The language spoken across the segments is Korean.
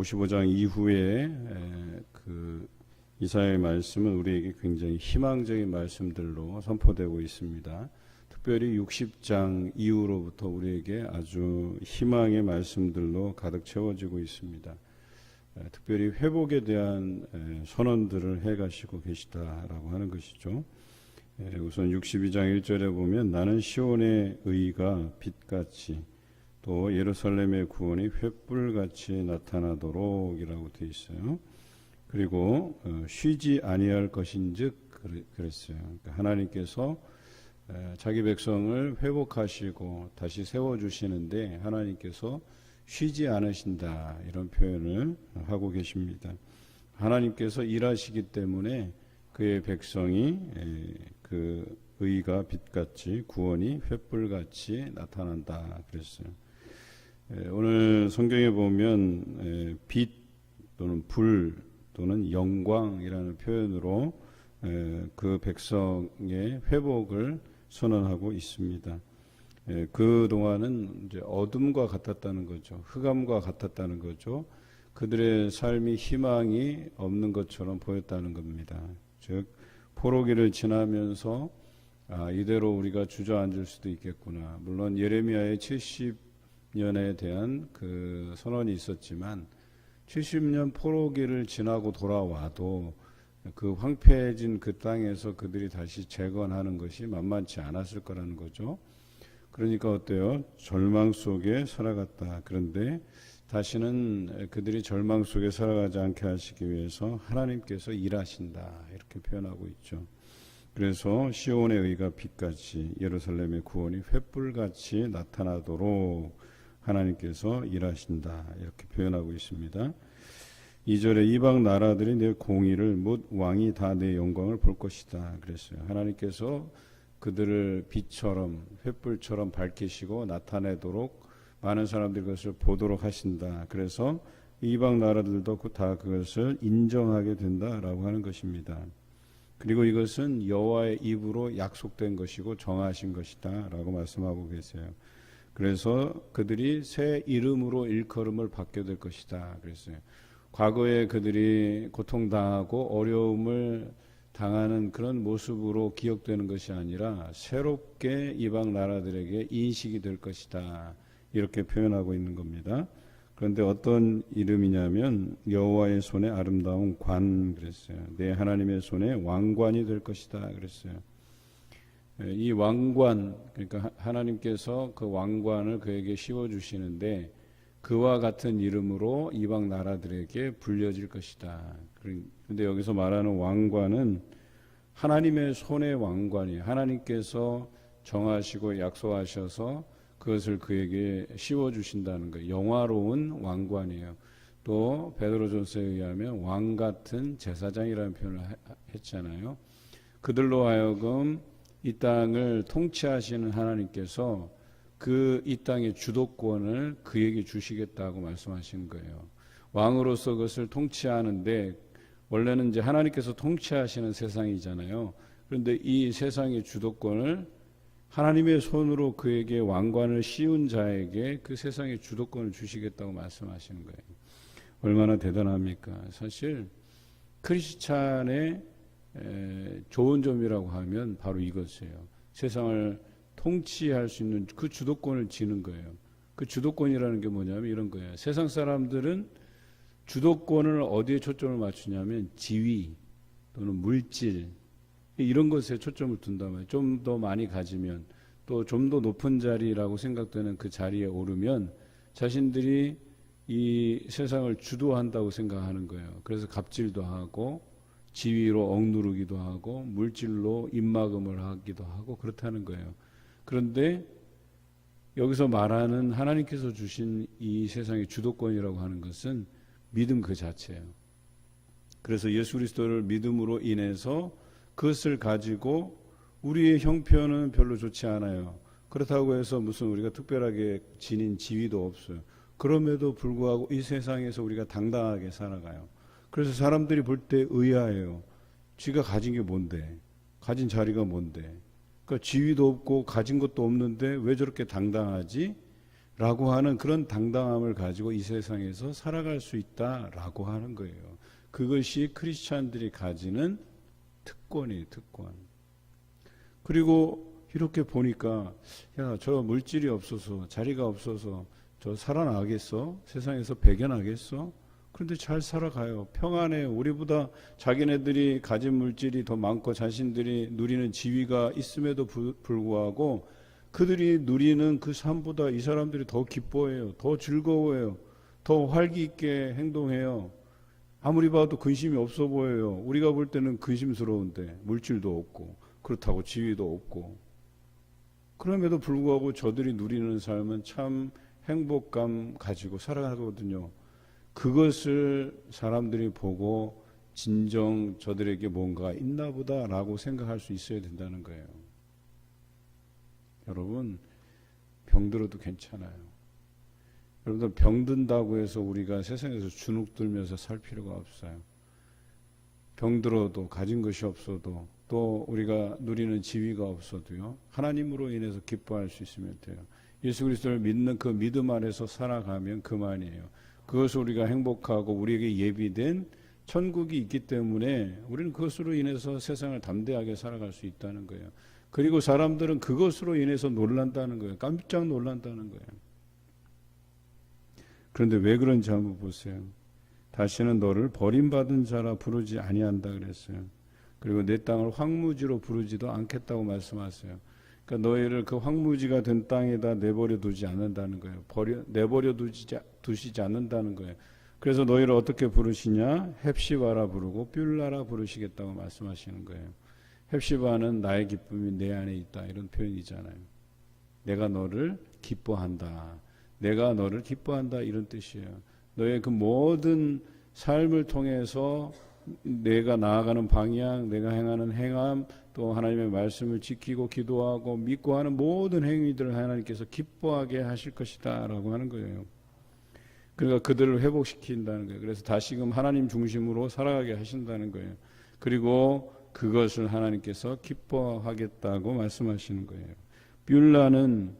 55장 이후에 그 이사야의 말씀은 우리에게 굉장히 희망적인 말씀들로 선포되고 있습니다. 특별히 60장 이후로부터 우리에게 아주 희망의 말씀들로 가득 채워지고 있습니다. 특별히 회복에 대한 선언들을 해가시고 계시다라고 하는 것이죠. 우선 62장 1절에 보면 나는 시온의 의가 빛같이 또 예루살렘의 구원이 횃불같이 나타나도록이라고 되어 있어요. 그리고 어, 쉬지 아니할 것인즉 그랬어요. 그러니까 하나님께서 자기 백성을 회복하시고 다시 세워 주시는데 하나님께서 쉬지 않으신다 이런 표현을 하고 계십니다. 하나님께서 일하시기 때문에 그의 백성이 그 의가 빛같이 구원이 횃불같이 나타난다 그랬어요. 오늘 성경에 보면 빛 또는 불 또는 영광이라는 표현으로 그 백성의 회복을 선언하고 있습니다. 그 동안은 이제 어둠과 같았다는 거죠. 흑암과 같았다는 거죠. 그들의 삶이 희망이 없는 것처럼 보였다는 겁니다. 즉 포로기를 지나면서 아, 이대로 우리가 주저앉을 수도 있겠구나. 물론 예레미야의 70 년에 대한 그 선언이 있었지만 70년 포로기를 지나고 돌아와도 그 황폐해진 그 땅에서 그들이 다시 재건하는 것이 만만치 않았을 거라는 거죠. 그러니까 어때요? 절망 속에 살아갔다. 그런데 다시는 그들이 절망 속에 살아가지 않게 하시기 위해서 하나님께서 일하신다. 이렇게 표현하고 있죠. 그래서 시온의 의가 빛같이 예루살렘의 구원이 횃불같이 나타나도록 하나님께서 일하신다. 이렇게 표현하고 있습니다. 2절에 이방 나라들이 내 공의를 못 왕이 다 내 영광을 볼 것이다. 그랬어요. 하나님께서 그들을 빛처럼 횃불처럼 밝히시고 나타내도록 많은 사람들이 그것을 보도록 하신다. 그래서 이방 나라들도 다 그것을 인정하게 된다라고 하는 것입니다. 그리고 이것은 여호와의 입으로 약속된 것이고 정하신 것이다라고 말씀하고 계세요. 그래서 그들이 새 이름으로 일컬음을 받게 될 것이다. 그랬어요. 과거에 그들이 고통당하고 어려움을 당하는 그런 모습으로 기억되는 것이 아니라 새롭게 이방 나라들에게 인식이 될 것이다. 이렇게 표현하고 있는 겁니다. 그런데 어떤 이름이냐면 여호와의 손에 아름다운 관 그랬어요. 내 하나님의 손에 왕관이 될 것이다 그랬어요. 이 왕관 그러니까 하나님께서 그 왕관을 그에게 씌워 주시는데 그와 같은 이름으로 이방 나라들에게 불려질 것이다. 그런데 여기서 말하는 왕관은 하나님의 손의 왕관이에요. 하나님께서 정하시고 약속하셔서 그것을 그에게 씌워 주신다는 거예요. 영화로운 왕관이에요. 또 베드로전서에 의하면 왕 같은 제사장이라는 표현을 했잖아요. 그들로 하여금 이 땅을 통치하시는 하나님께서 그 이 땅의 주도권을 그에게 주시겠다고 말씀하신 거예요. 왕으로서 그것을 통치하는데 원래는 이제 하나님께서 통치하시는 세상이잖아요. 그런데 이 세상의 주도권을 하나님의 손으로 그에게 왕관을 씌운 자에게 그 세상의 주도권을 주시겠다고 말씀하시는 거예요. 얼마나 대단합니까? 사실 크리스찬의 좋은 점이라고 하면 바로 이것이에요. 세상을 통치할 수 있는 그 주도권을 지는 거예요. 그 주도권이라는 게 뭐냐면 이런 거예요. 세상 사람들은 주도권을 어디에 초점을 맞추냐면 지위 또는 물질 이런 것에 초점을 둔다면 좀더 많이 가지면 또 좀 더 높은 자리라고 생각되는 그 자리에 오르면 자신들이 이 세상을 주도한다고 생각하는 거예요. 그래서 갑질도 하고 지위로 억누르기도 하고 물질로 입막음을 하기도 하고 그렇다는 거예요. 그런데 여기서 말하는 하나님께서 주신 이 세상의 주도권이라고 하는 것은 믿음 그 자체예요. 그래서 예수 그리스도를 믿음으로 인해서 그것을 가지고 우리의 형편은 별로 좋지 않아요. 그렇다고 해서 무슨 우리가 특별하게 지닌 지위도 없어요. 그럼에도 불구하고 이 세상에서 우리가 당당하게 살아가요. 그래서 사람들이 볼 때 의아해요. 쥐가 가진 게 뭔데? 가진 자리가 뭔데? 그러니까 지위도 없고 가진 것도 없는데 왜 저렇게 당당하지? 라고 하는 그런 당당함을 가지고 이 세상에서 살아갈 수 있다라고 하는 거예요. 그것이 크리스찬들이 가지는 특권이에요, 특권. 그리고 이렇게 보니까 야, 저 물질이 없어서 자리가 없어서 저 살아나겠어? 세상에서 배겨나겠어? 그런데 잘 살아가요. 평안해. 우리보다 자기네들이 가진 물질이 더 많고 자신들이 누리는 지위가 있음에도 부- 불구하고 그들이 누리는 그 삶보다 이 사람들이 더 기뻐해요. 더 즐거워해요. 더 활기 있게 행동해요. 아무리 봐도 근심이 없어 보여요. 우리가 볼 때는 근심스러운데 물질도 없고 그렇다고 지위도 없고 그럼에도 불구하고 저들이 누리는 삶은 참 행복감 가지고 살아가거든요. 그것을 사람들이 보고 진정 저들에게 뭔가 있나 보다라고 생각할 수 있어야 된다는 거예요. 여러분, 병들어도 괜찮아요. 여러분들 병든다고 해서 우리가 세상에서 주눅 들면서 살 필요가 없어요. 병들어도 가진 것이 없어도 또 우리가 누리는 지위가 없어도요. 하나님으로 인해서 기뻐할 수 있으면 돼요. 예수 그리스도를 믿는 그 믿음 안에서 살아가면 그만이에요. 그것을 우리가 행복하고 우리에게 예비된 천국이 있기 때문에 우리는 그것으로 인해서 세상을 담대하게 살아갈 수 있다는 거예요. 그리고 사람들은 그것으로 인해서 놀란다는 거예요. 깜짝 놀란다는 거예요. 그런데 왜 그런지 한번 보세요. 다시는 너를 버림받은 자라 부르지 아니한다 그랬어요. 그리고 내 땅을 황무지로 부르지도 않겠다고 말씀하세요. 그러니까 너희를 그 황무지가 된 땅에다 내버려 두지 않는다는 거예요. 버려 내버려 두지 두시지 않는다는 거예요. 그래서 너희를 어떻게 부르시냐? 헵시바라 부르고 뷸라라 부르시겠다고 말씀하시는 거예요. 헵시바는 나의 기쁨이 내 안에 있다 이런 표현이잖아요. 내가 너를 기뻐한다. 내가 너를 기뻐한다 이런 뜻이에요. 너의 그 모든 삶을 통해서 내가 나아가는 방향, 내가 행하는 행함, 또 하나님의 말씀을 지키고 기도하고 믿고 하는 모든 행위들을 하나님께서 기뻐하게 하실 것이다라고 하는 거예요. 그러니까 그들을 회복시킨다는 거예요. 그래서 다시금 하나님 중심으로 살아가게 하신다는 거예요. 그리고 그것을 하나님께서 기뻐하겠다고 말씀하시는 거예요. 뷸라는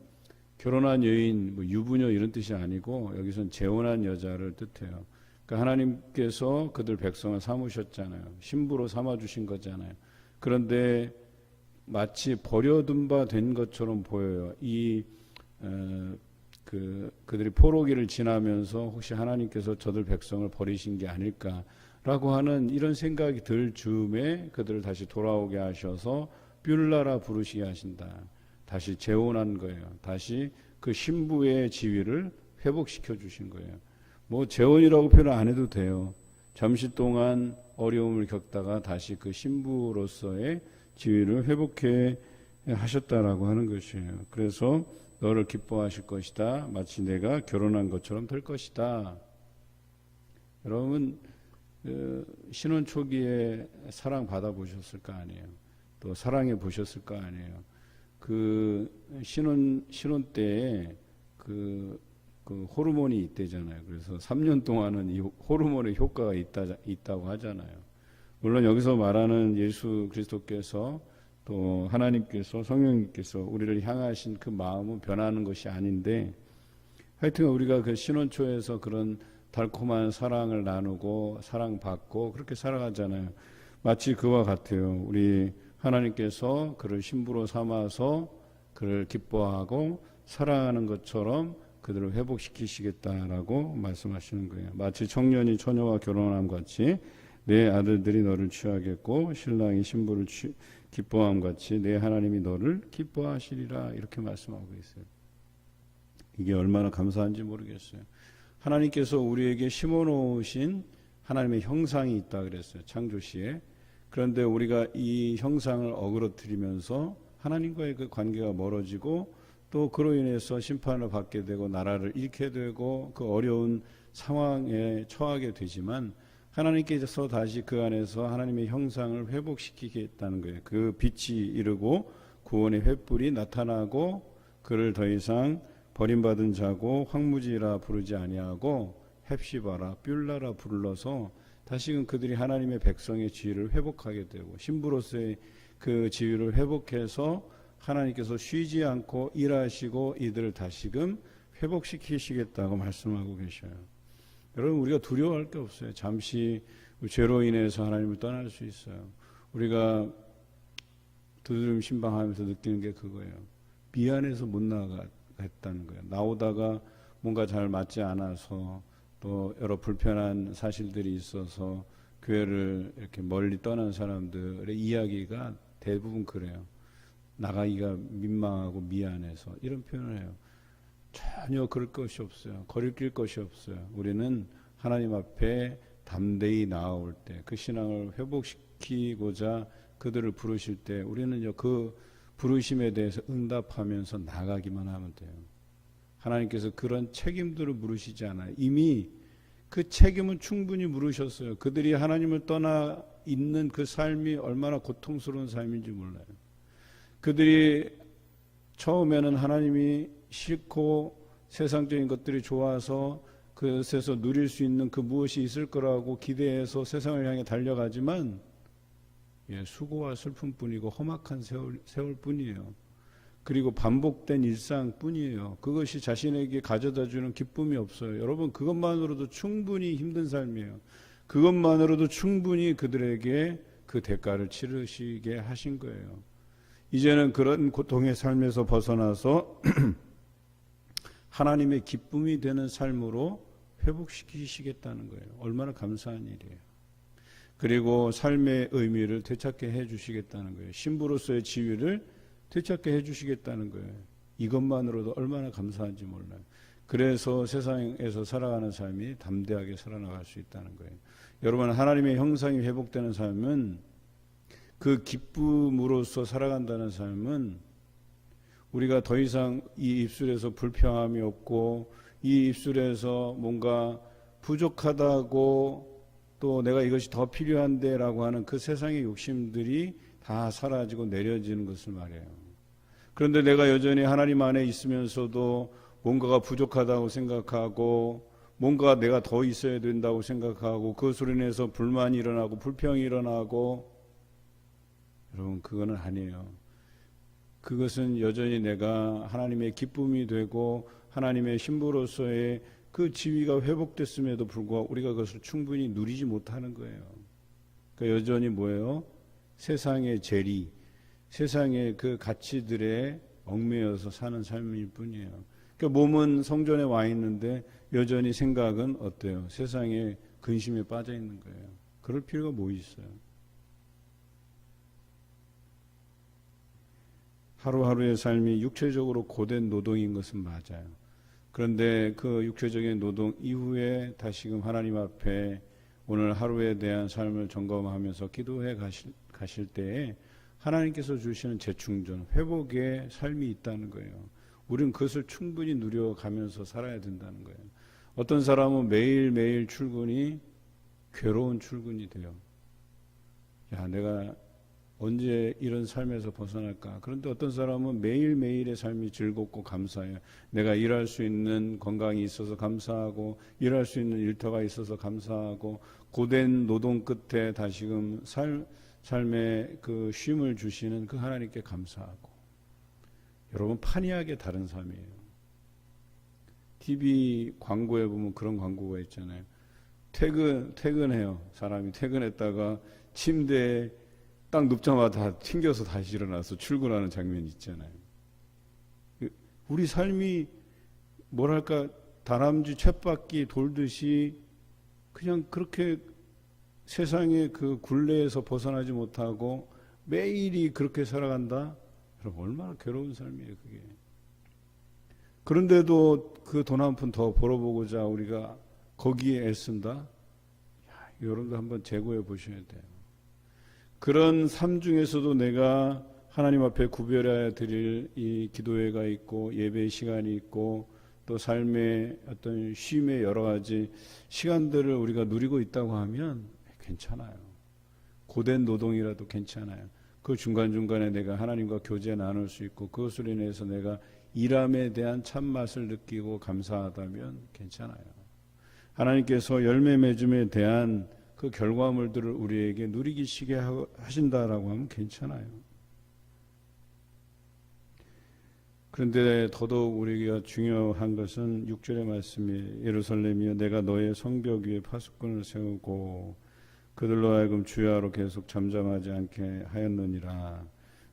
결혼한 여인, 뭐 유부녀 이런 뜻이 아니고 여기선 재혼한 여자를 뜻해요. 그러니까 하나님께서 그들 백성을 삼으셨잖아요. 신부로 삼아 주신 거잖아요. 그런데 마치 버려둔 바 된 것처럼 보여요. 이 어, 그 그들이 포로기를 지나면서 혹시 하나님께서 저들 백성을 버리신 게 아닐까라고 하는 이런 생각이 들 즈음에 그들을 다시 돌아오게 하셔서 뷸라라 부르시게 하신다. 다시 재혼한 거예요. 다시 그 신부의 지위를 회복시켜 주신 거예요. 뭐 재혼이라고 표현 안 해도 돼요. 잠시 동안 어려움을 겪다가 다시 그 신부로서의 지위를 회복해 하셨다라고 하는 것이에요. 그래서 너를 기뻐하실 것이다. 마치 내가 결혼한 것처럼 될 것이다. 여러분 그 신혼 초기에 사랑 받아 보셨을 거 아니에요. 또 사랑해 보셨을 거 아니에요. 그 신혼 신혼 때에 그, 그 호르몬이 있대잖아요. 그래서 3년 동안은 이 호르몬의 효과가 있다 있다고 하잖아요. 물론 여기서 말하는 예수 그리스도께서 또 하나님께서 성령님께서 우리를 향하신 그 마음은 변하는 것이 아닌데 하여튼 우리가 그 신혼 초에서 그런 달콤한 사랑을 나누고 사랑받고 그렇게 살아가잖아요. 마치 그와 같아요. 우리 하나님께서 그를 신부로 삼아서 그를 기뻐하고 사랑하는 것처럼 그들을 회복시키시겠다라고 말씀하시는 거예요. 마치 청년이 처녀와 결혼함 같이 내 아들들이 너를 취하겠고 신랑이 신부를 취, 기뻐함 같이 내 하나님이 너를 기뻐하시리라 이렇게 말씀하고 있어요. 이게 얼마나 감사한지 모르겠어요. 하나님께서 우리에게 심어 놓으신 하나님의 형상이 있다 그랬어요. 창조시에. 그런데 우리가 이 형상을 어그러뜨리면서 하나님과의 그 관계가 멀어지고 또 그로 인해서 심판을 받게 되고 나라를 잃게 되고 그 어려운 상황에 처하게 되지만 하나님께서 다시 그 안에서 하나님의 형상을 회복시키겠다는 거예요. 그 빛이 이르고 구원의 횃불이 나타나고 그를 더 이상 버림받은 자고 황무지라 부르지 아니하고 헵시바라 뷸라라 불러서 다시금 그들이 하나님의 백성의 지위를 회복하게 되고 신부로서의 그 지위를 회복해서 하나님께서 쉬지 않고 일하시고 이들을 다시금 회복시키시겠다고 말씀하고 계셔요. 여러분 우리가 두려워할 게 없어요. 잠시 죄로 인해서 하나님을 떠날 수 있어요. 우리가 두드림 신방하면서 느끼는 게 그거예요. 미안해서 못 나갔다는 거예요. 나오다가 뭔가 잘 맞지 않아서 또 여러 불편한 사실들이 있어서 교회를 이렇게 멀리 떠난 사람들의 이야기가 대부분 그래요. 나가기가 민망하고 미안해서 이런 표현을 해요. 전혀 그럴 것이 없어요. 거리낄 것이 없어요. 우리는 하나님 앞에 담대히 나아올 때 그 신앙을 회복시키고자 그들을 부르실 때 우리는요 그 부르심에 대해서 응답하면서 나가기만 하면 돼요. 하나님께서 그런 책임들을 물으시지 않아요. 이미 그 책임은 충분히 물으셨어요. 그들이 하나님을 떠나 있는 그 삶이 얼마나 고통스러운 삶인지 몰라요. 그들이 처음에는 하나님이 싫고 세상적인 것들이 좋아서 그것에서 누릴 수 있는 그 무엇이 있을 거라고 기대해서 세상을 향해 달려가지만 예, 수고와 슬픔뿐이고 험악한 세월, 세월뿐이에요. 그리고 반복된 일상뿐이에요. 그것이 자신에게 가져다주는 기쁨이 없어요. 여러분 그것만으로도 충분히 힘든 삶이에요. 그것만으로도 충분히 그들에게 그 대가를 치르시게 하신 거예요. 이제는 그런 고통의 삶에서 벗어나서 하나님의 기쁨이 되는 삶으로 회복시키시겠다는 거예요. 얼마나 감사한 일이에요. 그리고 삶의 의미를 되찾게 해 주시겠다는 거예요. 신부로서의 지위를 되찾게 해 주시겠다는 거예요. 이것만으로도 얼마나 감사한지 몰라요. 그래서 세상에서 살아가는 삶이 담대하게 살아나갈 수 있다는 거예요. 여러분, 하나님의 형상이 회복되는 삶은 그 기쁨으로서 살아간다는 삶은 우리가 더 이상 이 입술에서 불평함이 없고 이 입술에서 뭔가 부족하다고 또 내가 이것이 더 필요한데라고 하는 그 세상의 욕심들이 다 사라지고 내려지는 것을 말해요. 그런데 내가 여전히 하나님 안에 있으면서도 뭔가가 부족하다고 생각하고 뭔가 내가 더 있어야 된다고 생각하고 그것으로 인해서 불만이 일어나고 불평이 일어나고 여러분 그거는 아니에요. 그것은 여전히 내가 하나님의 기쁨이 되고 하나님의 신부로서의 그 지위가 회복됐음에도 불구하고 우리가 그것을 충분히 누리지 못하는 거예요. 그러니까 여전히 뭐예요? 세상의 재리, 세상의 그 가치들에 얽매여서 사는 삶일 뿐이에요. 그러니까 몸은 성전에 와 있는데 여전히 생각은 어때요? 세상에 근심에 빠져 있는 거예요. 그럴 필요가 뭐 있어요? 하루하루의 삶이 육체적으로 고된 노동인 것은 맞아요. 그런데 그 육체적인 노동 이후에 다시금 하나님 앞에 오늘 하루에 대한 삶을 점검하면서 기도해 가실, 가실 때에 하나님께서 주시는 재충전, 회복의 삶이 있다는 거예요. 우리는 그것을 충분히 누려가면서 살아야 된다는 거예요. 어떤 사람은 매일매일 출근이 괴로운 출근이 돼요. 야, 내가 언제 이런 삶에서 벗어날까? 그런데 어떤 사람은 매일매일의 삶이 즐겁고 감사해요. 내가 일할 수 있는 건강이 있어서 감사하고, 일할 수 있는 일터가 있어서 감사하고, 고된 노동 끝에 다시금 삶, 삶의 그 쉼을 주시는 그 하나님께 감사하고. 여러분, 판이하게 다른 삶이에요. TV 광고에 보면 그런 광고가 있잖아요. 퇴근, 퇴근해요. 사람이 퇴근했다가 침대에 딱 눕자마자 다 튕겨서 다시 일어나서 출근하는 장면이 있잖아요. 우리 삶이 뭐랄까 다람쥐 쳇바퀴 돌듯이 그냥 그렇게 세상의 그 굴레에서 벗어나지 못하고 매일이 그렇게 살아간다? 여러분 얼마나 괴로운 삶이에요 그게. 그런데도 그 돈 한 푼 더 벌어보고자 우리가 거기에 애쓴다? 야, 여러분도 한번 재고해 보셔야 돼요. 그런 삶 중에서도 내가 하나님 앞에 구별해야 드릴 이 기도회가 있고 예배 시간이 있고 또 삶의 어떤 쉼의 여러 가지 시간들을 우리가 누리고 있다고 하면 괜찮아요. 고된 노동이라도 괜찮아요. 그 중간중간에 내가 하나님과 교제 나눌 수 있고 그것으로 인해서 내가 일함에 대한 참맛을 느끼고 감사하다면 괜찮아요. 하나님께서 열매 맺음에 대한 그 결과물들을 우리에게 누리기 시게 하신다라고 하면 괜찮아요. 그런데 더더욱 우리가 중요한 것은 6절의 말씀이 예루살렘이여 내가 너의 성벽 위에 파수꾼을 세우고 그들로 하여금 주야로 계속 잠잠하지 않게 하였느니라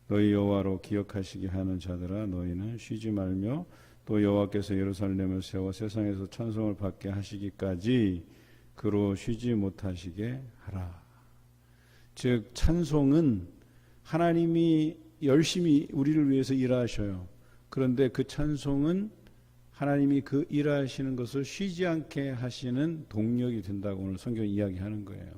너희 여호와로 기억하시게 하는 자들아 너희는 쉬지 말며 또 여호와께서 예루살렘을 세워 세상에서 찬송을 받게 하시기까지 그로 쉬지 못하시게 하라 즉 찬송은 하나님이 열심히 우리를 위해서 일하셔요. 그런데 그 찬송은 하나님이 그 일하시는 것을 쉬지 않게 하시는 동력이 된다고 오늘 성경 이야기하는 거예요.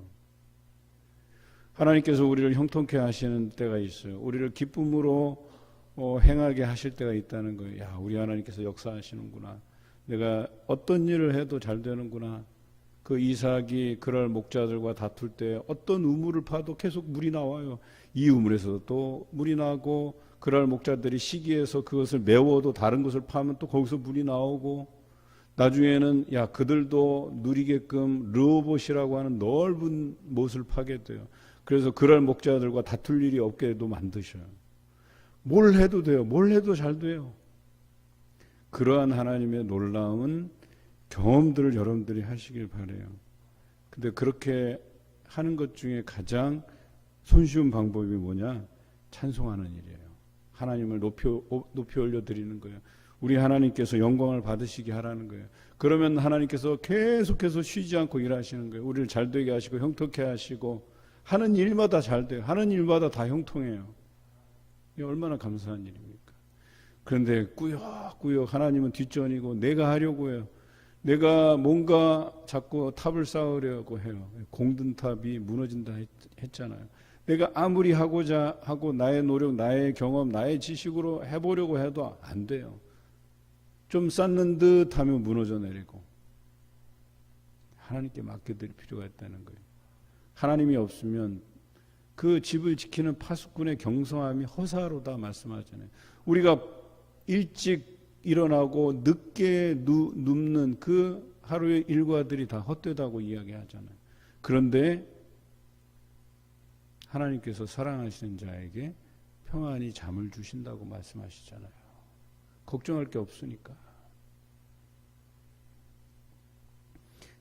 하나님께서 우리를 형통케 하시는 때가 있어요. 우리를 기쁨으로 어, 행하게 하실 때가 있다는 거예요. 야, 우리 하나님께서 역사하시는구나. 내가 어떤 일을 해도 잘 되는구나. 그 이삭이 그럴 목자들과 다툴 때 어떤 우물을 파도 계속 물이 나와요. 이 우물에서 또 물이 나고 그럴 목자들이 시기해서 그것을 메워도 다른 것을 파면 또 거기서 물이 나오고 나중에는 야 그들도 누리게끔 르호봇이라고 하는 넓은 못을 파게 돼요. 그래서 그럴 목자들과 다툴 일이 없게도 만드셔요. 뭘 해도 돼요. 뭘 해도 잘 돼요. 그러한 하나님의 놀라운 경험들을 여러분들이 하시길 바래요. 근데 그렇게 하는 것 중에 가장 손쉬운 방법이 뭐냐? 찬송하는 일이에요. 하나님을 높이 높이 올려 드리는 거예요. 우리 하나님께서 영광을 받으시게 하라는 거예요. 그러면 하나님께서 계속해서 쉬지 않고 일하시는 거예요. 우리를 잘 되게 하시고 형통케 하시고 하는 일마다 잘 돼요. 하는 일마다 다 형통해요. 이 얼마나 감사한 일입니까? 그런데 꾸역꾸역 하나님은 뒷전이고 내가 하려고 해요. 내가 뭔가 자꾸 탑을 쌓으려고 해요. 공든 탑이 무너진다 했, 잖아요 내가 아무리 하고자 하고 나의 노력, 나의 경험, 나의 지식으로 해보려고 해도 안 돼요. 좀 쌓는 듯 하면 무너져 내리고. 하나님께 맡겨드릴 필요가 있다는 거예요. 하나님이 없으면 그 집을 지키는 파수꾼의 경성함이 허사로다 말씀하잖아요. 우리가 일찍 일어나고 늦게 누, 눕는 그 하루의 일과들이 다 헛되다고 이야기하잖아요. 그런데 하나님께서 사랑하시는 자에게 평안히 잠을 주신다고 말씀하시잖아요. 걱정할 게 없으니까.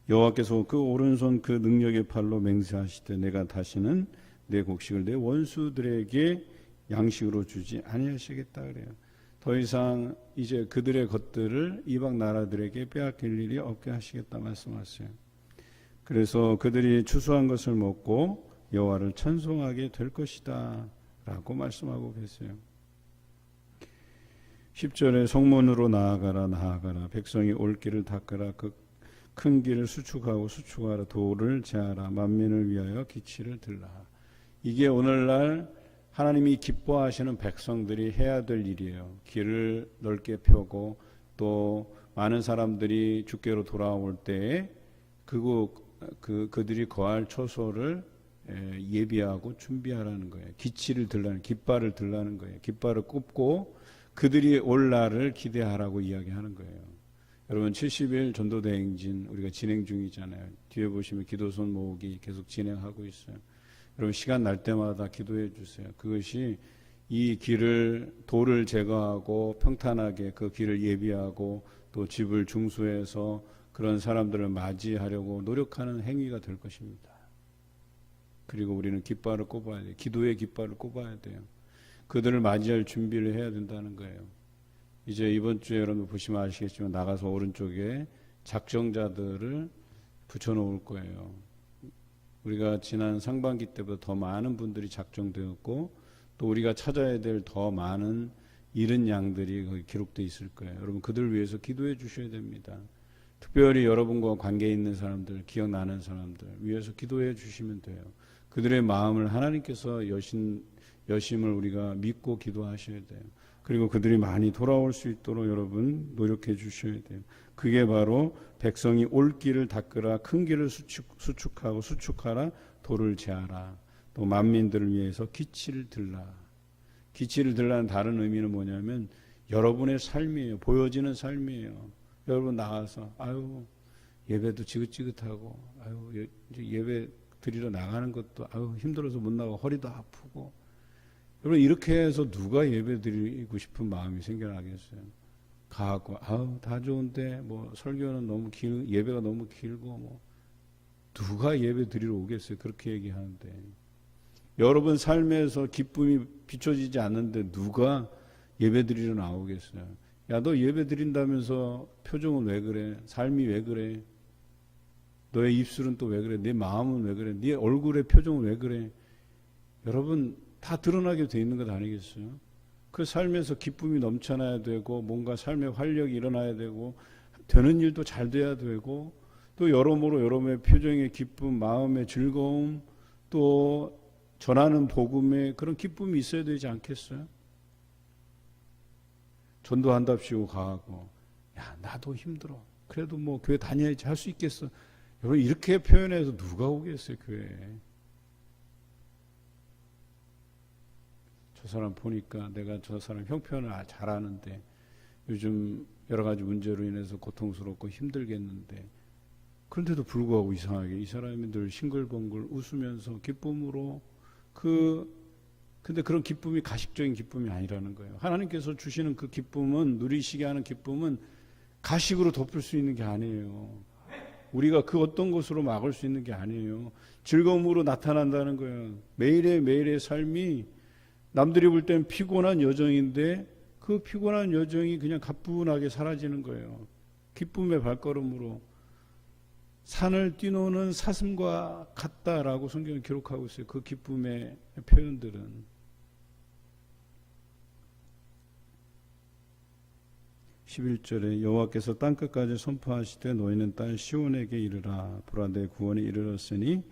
여호와께서 그 오른손 그 능력의 팔로 맹세하시되 내가 다시는 내 곡식을 내 원수들에게 양식으로 주지 아니하시겠다 그래요. 더 이상 이제 그들의 것들을 이방 나라들에게 빼앗길 일이 없게 하시겠다 말씀하세요. 그래서 그들이 추수한 것을 먹고 여호와를 찬송하게 될 것이다라고 말씀하고 계세요. 10절에 성문으로 나아가라 나아가라. 백성이 올 길을 닦으라. 그 큰 길을 수축하고 수축하라. 도를 제하라. 만민을 위하여 기치를 들라. 이게 오늘날 하나님이 기뻐하시는 백성들이 해야 될 일이에요. 길을 넓게 펴고 또 많은 사람들이 주께로 돌아올 때에 그, 그 그들이 거할 초소를 예비하고 준비하라는 거예요. 기치를 들라는 깃발을 들라는 거예요. 깃발을 꼽고 그들이 올 날을 기대하라고 이야기하는 거예요. 여러분 70일 전도 대행진 우리가 진행 중이잖아요. 뒤에 보시면 기도선 모으기 계속 진행하고 있어요. 여러분 시간 날 때마다 기도해 주세요. 그것이 이 길을 돌을 제거하고 평탄하게 그 길을 예비하고 또 집을 중수해서 그런 사람들을 맞이하려고 노력하는 행위가 될 것입니다. 그리고 우리는 깃발을 꼽아야 돼요. 기도의 깃발을 꼽아야 돼요. 그들을 맞이할 준비를 해야 된다는 거예요. 이제 이번 주에 여러분 보시면 아시겠지만 나가서 오른쪽에 작정자들을 붙여놓을 거예요. 우리가 지난 상반기 때보다 더 많은 분들이 작정되었고 또 우리가 찾아야 될 더 많은 잃은 양들이 거기 기록돼 있을 거예요. 여러분 그들 위해서 기도해 주셔야 됩니다. 특별히 여러분과 관계 있는 사람들, 기억나는 사람들 위해서 기도해 주시면 돼요. 그들의 마음을 하나님께서 여신 여심을 우리가 믿고 기도하셔야 돼요. 그리고 그들이 많이 돌아올 수 있도록 여러분 노력해 주셔야 돼요. 그게 바로 백성이 올 길을 닦으라 큰 길을 수축, 수축하고 수축하라 돌을 제하라. 또 만민들을 위해서 기치를 들라. 기치를 들라는 다른 의미는 뭐냐면 여러분의 삶이에요. 보여지는 삶이에요. 여러분 나가서 아유 예배도 지긋지긋하고 아유 예배 드리러 나가는 것도 아유 힘들어서 못 나가 허리도 아프고. 여러분 이렇게 해서 누가 예배 드리고 싶은 마음이 생겨나겠어요? 가고 아우 다 좋은데 뭐 설교는 너무 길 예배가 너무 길고 뭐 누가 예배 드리러 오겠어요? 그렇게 얘기하는데 여러분 삶에서 기쁨이 비춰지지 않는데 누가 예배 드리러 나오겠어요? 야 너 예배 드린다면서 표정은 왜 그래? 삶이 왜 그래? 너의 입술은 또 왜 그래? 네 마음은 왜 그래? 네 얼굴의 표정은 왜 그래? 여러분 다 드러나게 돼 있는 것 아니겠어요? 그 삶에서 기쁨이 넘쳐나야 되고 뭔가 삶의 활력이 일어나야 되고 되는 일도 잘 돼야 되고 또 여러모로 여러분의 표정의 기쁨, 마음의 즐거움 또 전하는 복음에 그런 기쁨이 있어야 되지 않겠어요? 전도한답시고 가고 야 나도 힘들어. 그래도 뭐 교회 다녀야지 할 수 있겠어. 여러분 이렇게 표현해서 누가 오겠어요 교회에 저 사람 보니까 내가 저 사람 형편을 아- 잘하는데 요즘 여러 가지 문제로 인해서 고통스럽고 힘들겠는데 그런데도 불구하고 이상하게 이 사람이 늘 싱글벙글 웃으면서 기쁨으로 그 근데 그런 기쁨이 가식적인 기쁨이 아니라는 거예요. 하나님께서 주시는 그 기쁨은 누리시게 하는 기쁨은 가식으로 덮을 수 있는 게 아니에요. 우리가 그 어떤 것으로 막을 수 있는 게 아니에요. 즐거움으로 나타난다는 거예요. 매일의 매일의 삶이 남들이 볼 땐 피곤한 여정인데 그 피곤한 여정이 그냥 가뿐하게 사라지는 거예요. 기쁨의 발걸음으로 산을 뛰노는 사슴과 같다라고 성경은 기록하고 있어요. 그 기쁨의 표현들은 11절에 여호와께서 땅 끝까지 선포하시되 너희는 딸 시온에게 이르라 보라 내 구원이 이르렀으니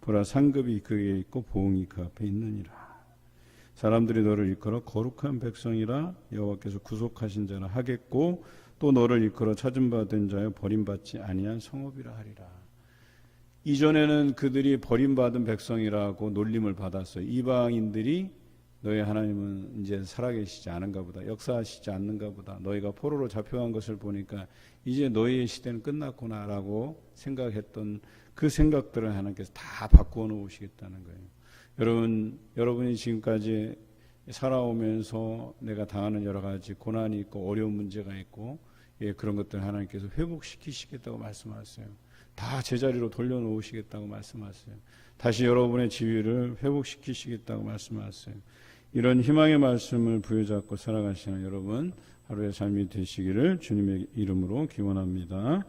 보라 상급이 그에게 있고 보응이 그 앞에 있느니라 사람들이 너를 일컬어 거룩한 백성이라 여호와께서 구속하신 자라 하겠고 또 너를 일컬어 찾은 바 된 자여 버림받지 아니한 성읍이라 하리라. 이전에는 그들이 버림받은 백성이라고 놀림을 받았어요. 이방인들이 너희 하나님은 이제 살아계시지 않은가 보다. 역사하시지 않는가 보다. 너희가 포로로 잡혀간 것을 보니까 이제 너희의 시대는 끝났구나라고 생각했던 그 생각들을 하나님께서 다 바꾸어 놓으시겠다는 거예요. 여러분, 여러분이 지금까지 살아오면서 내가 당하는 여러 가지 고난이 있고 어려운 문제가 있고 예, 그런 것들 하나님께서 회복시키시겠다고 말씀하세요. 다 제자리로 돌려놓으시겠다고 말씀하세요. 다시 여러분의 지위를 회복시키시겠다고 말씀하세요. 이런 희망의 말씀을 부여잡고 살아가시는 여러분 하루의 삶이 되시기를 주님의 이름으로 기원합니다.